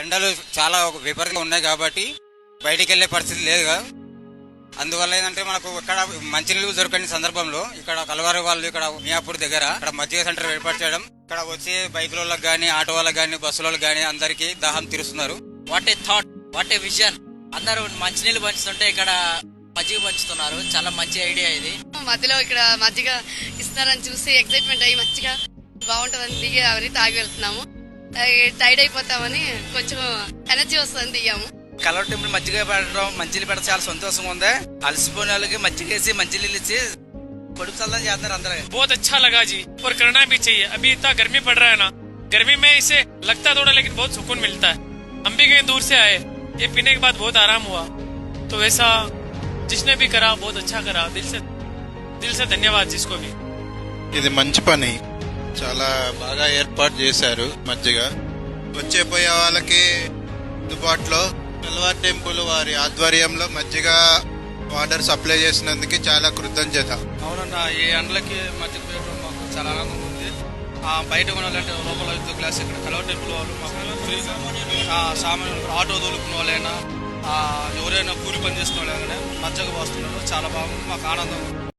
ఎండలు చాలా విపరీతంగా ఉన్నాయి కాబట్టి బయటికి వెళ్ళే పరిస్థితి లేదు కదా. అందువల్ల ఏంటంటే మనకు ఇక్కడ మంచినీళ్ళు దొరకని సందర్భంలో ఇక్కడ కలవారి వాళ్ళు ఇక్కడ మియాపూర్ దగ్గర ఇక్కడ మజ్జిగ సెంటర్ ఏర్పాటు చేయడం ఇక్కడ వచ్చే బైక్ వాళ్ళకి కానీ ఆటో వాళ్ళకి కానీ బస్సు వాళ్ళకి కానీ అందరికీ దాహం తీరుస్తున్నారు. What a thought what a vision అందరూ మంచినీళ్ళు పంచుతుంటే ఇక్కడ మజ్జిగ పంచుతున్నారు. చాలా మంచి ఐడియా ఇది. మధ్యలో ఇక్కడ మజ్జిగ ఇస్తారని చూసి ఎక్సైట్మెంట్ అయ్యి మజ్జిగ బాగుంటుందని దిగి అవన్నీ తాగి వెళ్తున్నాము. టైడ్ అయిపోతామని కొంచెం ఎనర్జీ వస్తుంది దిగాము కలర్ టెంపుల్ మజ్జిగ పెట్టడం మంచిలు పెట్టడం చాలా సంతోషంగా ఉంది అలసిపోయిన వాళ్ళకి మజ్జిగ వేసి మంచి నీళ్ళు ఇచ్చి కొడుకు చల్లని చేస్తారు అందరూ बहुत अच्छा लगा जी और करना भी चाहिए अभी इतना गर्मी पड़ रहा है ना गर्मी में इसे लगता थोड़ा लेकिन बहुत सुकून मिलता है हम भी कहीं दूर से आए ये पीने के बाद बहुत आराम हुआ तो वैसा जिसने भी करा बहुत अच्छा करा दिल से दिल से धन्यवाद जिसको भी ఇది మంచి పని చాలా బాగా ఏర్పాటు చేశారు మజ్జిగ. వచ్చే పోయే వాళ్ళకి అందుబాటులో కల్వార్ టెంపుల్ వారి ఆధ్వర్యంలో మజ్జిగ వాటర్ సప్లై చేసినందుకు చాలా కృతజ్ఞత. అవునన్న ఈ ఎండలకి మధ్య పోయడం మాకు చాలా ఆనందం ఉంది. ఆ, బయట కొనాలంటే లోపల యుద్ధ క్లాస్ ఇక్కడ కలవ టెంపుల్ వాళ్ళు మాకు ఫ్రీగా ఆ, సామాన్యులు ఆటో తోలుకున్న వాళ్ళైనా ఎవరైనా కూలి పని చేసిన వాళ్ళైనా మజ్జగా వస్తున్నారు చాలా బాగుంది మాకు ఆనందం.